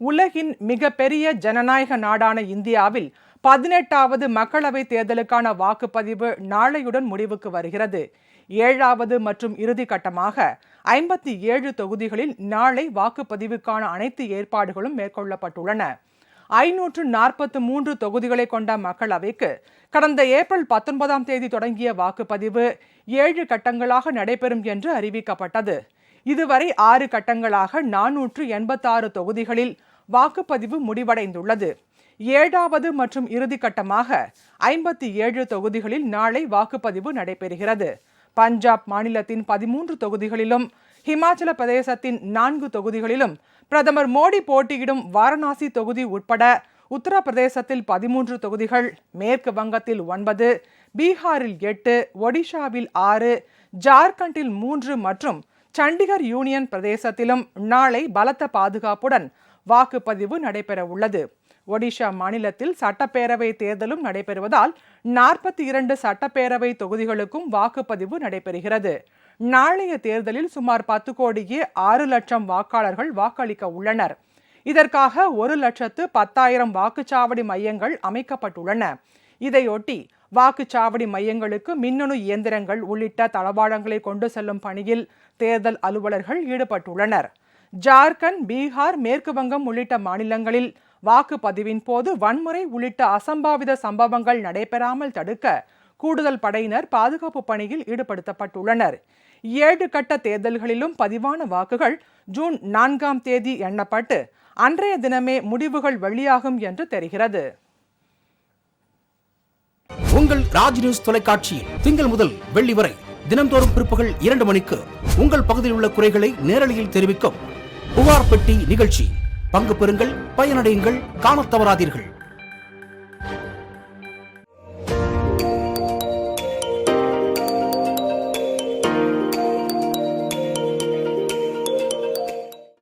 உலகின் மிகப்பெரிய ஜனநாயக நாடான இந்தியாவில் பதினெட்டாவது மக்களவை தேர்தலுக்கான வாக்குப்பதிவு நாளையுடன் முடிவுக்கு வருகிறது. ஏழாவது மற்றும் இறுதி கட்டமாக ஐம்பத்தி ஏழு தொகுதிகளில் நாளை வாக்குப்பதிவுக்கான அனைத்து ஏற்பாடுகளும் மேற்கொள்ளப்பட்டுள்ளன. ஐநூற்று நாற்பத்து மூன்று தொகுதிகளை கொண்ட மக்களவைக்கு கடந்த ஏப்ரல் பத்தொன்பதாம் தேதி தொடங்கிய வாக்குப்பதிவு ஏழு கட்டங்களாக நடைபெறும் என்று அறிவிக்கப்பட்டது. இதுவரை ஆறு கட்டங்களாக நானூற்று எண்பத்தாறு தொகுதிகளில் வாக்குப்பதிவு முடிவடைந்துள்ளது. ஏழாவது மற்றும் இறுதி கட்டமாக ஐம்பத்தி ஏழு தொகுதிகளில் நாளை வாக்குப்பதிவு நடைபெறுகிறது. பஞ்சாப் மாநிலத்தின் பதிமூன்று தொகுதிகளிலும் ஹிமாச்சல பிரதேசத்தின் நான்கு தொகுதிகளிலும் பிரதமர் மோடி போட்டியிடும் வாரணாசி தொகுதி உட்பட உத்தரப்பிரதேசத்தில் பதிமூன்று தொகுதிகள் மேற்கு வங்கத்தில் ஒன்பது பீகாரில் எட்டு ஒடிஷாவில் ஆறு ஜார்க்கண்டில் மூன்று மற்றும் சண்டிகர் யூனியன் பிரதேசத்திலும் நாளை பலத்த பாதுகாப்புடன் வாக்குப்பதிவு நடைபெற உள்ளது. ஒடிஷா மாநிலத்தில் சட்டப்பேரவை தேர்தலும் நடைபெறுவதால் நாற்பத்தி இரண்டு சட்டப்பேரவை தொகுதிகளுக்கும் வாக்குப்பதிவு நடைபெறுகிறது. நாளைய தேர்தலில் சுமார் பத்து கோடியே ஆறு லட்சம் வாக்காளர்கள் வாக்களிக்க உள்ளனர். இதற்காக ஒரு லட்சத்து பத்தாயிரம் வாக்குச்சாவடி மையங்கள் அமைக்கப்பட்டுள்ளன. இதையொட்டி வாக்குச்சாவடி மையங்களுக்கு மின்னணு இயந்திரங்கள் உள்ளிட்ட தளவாடங்களை கொண்டு செல்லும் பணியில் தேர்தல் அலுவலர்கள் ஈடுபட்டுள்ளனர். ஜார்க்கண்ட் பீகார் மேற்கு வங்கம் உள்ளிட்ட மாநிலங்களில் வாக்குப்பதிவின் போது வன்முறை உள்ளிட்ட அசம்பாவித சம்பவங்கள் நடைபெறாமல் தடுக்க கூடுதல் படையினர் பாதுகாப்பு பணியில் ஈடுபடுத்தப்பட்டுள்ளனர். ஏழு கட்ட தேர்தல்களிலும் பதிவான வாக்குகள் ஜூன் நான்காம் தேதி எண்ணப்பட்டு அன்றைய தினமே முடிவுகள் வெளியாகும் என்று தெரிகிறது. உங்கள் ராஜ் நியூஸ் தொலைக்காட்சியில் திங்கள் முதல் வெள்ளி வரை தினந்தோறும் பிற்பகல் இரண்டு மணிக்கு உங்கள் பகுதியில் உள்ள குறைகளை நேரலையில் தெரிவிக்கும் புகார் பெட்டி நிகழ்ச்சி. பங்கு பெறுங்கள் பயனடையுங்கள் காணத் தவறாதீர்கள்.